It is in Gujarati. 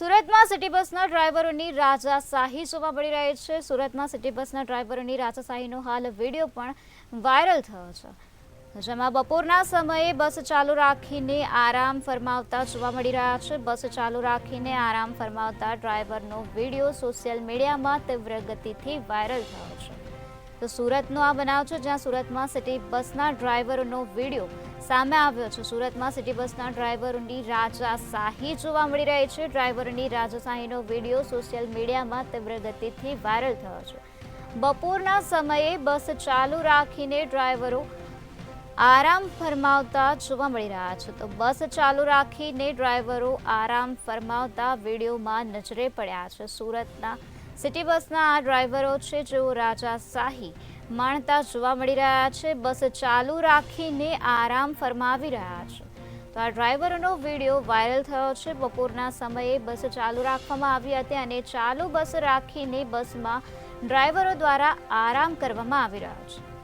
સુરતમાં સિટી બસના ડ્રાઈવરોની રાજાશાહી જોવા મળી રહી છે. સુરતમાં સિટી બસના ડ્રાઈવરોની રાજાશાહીનો હાલ વીડિયો પણ વાયરલ થયો છે. જેમાં બપોરના સમયે બસ ચાલુ રાખીને આરામ ફરમાવતા જોવા મળી રહ્યા છે. બસ ચાલુ રાખીને આરામ ફરમાવતા ડ્રાઈવરનો વીડિયો સોશિયલ મીડિયામાં તીવ્ર ગતિથી વાયરલ થયો છે. તો સુરતનો આ બનાવ છે જ્યાં સુરતમાં સિટી બસના ડ્રાઈવરનો વીડિયો સામે આવ્યો છે. સુરતમાં સિટી બસના ડ્રાઈવરોની રાજાશાહી જોવા મળી રહી છે. ડ્રાઈવરોની રાજાશાહીનો વીડિયો સોશિયલ મીડિયામાં તીવ્ર ગતિથી વાયરલ થયો છે. બપોરના સમયે બસ ચાલુ રાખીને ડ્રાઈવરો આરામ ફરમાવતા જોવા મળી રહ્યા છે. તો બસ ચાલુ રાખીને ડ્રાઈવરો આરામ ફરમાવતા વિડીયોમાં નજરે પડ્યા છે. સુરતના સિટી બસના આ ડ્રાઈવરો છે જેઓ રાજાશાહી માણતા જોવા મળી રહ્યા છે. બસ ચાલુ રાખીને આરામ ફરમાવી રહ્યા છે. તો આ ડ્રાઈવરોનો વીડિયો વાયરલ થયો છે. બપોરના સમયે બસ ચાલુ રાખવામાં આવી હતી અને ચાલુ બસ રાખીને બસમાં ડ્રાઈવરો દ્વારા આરામ કરવામાં આવી રહ્યો છે.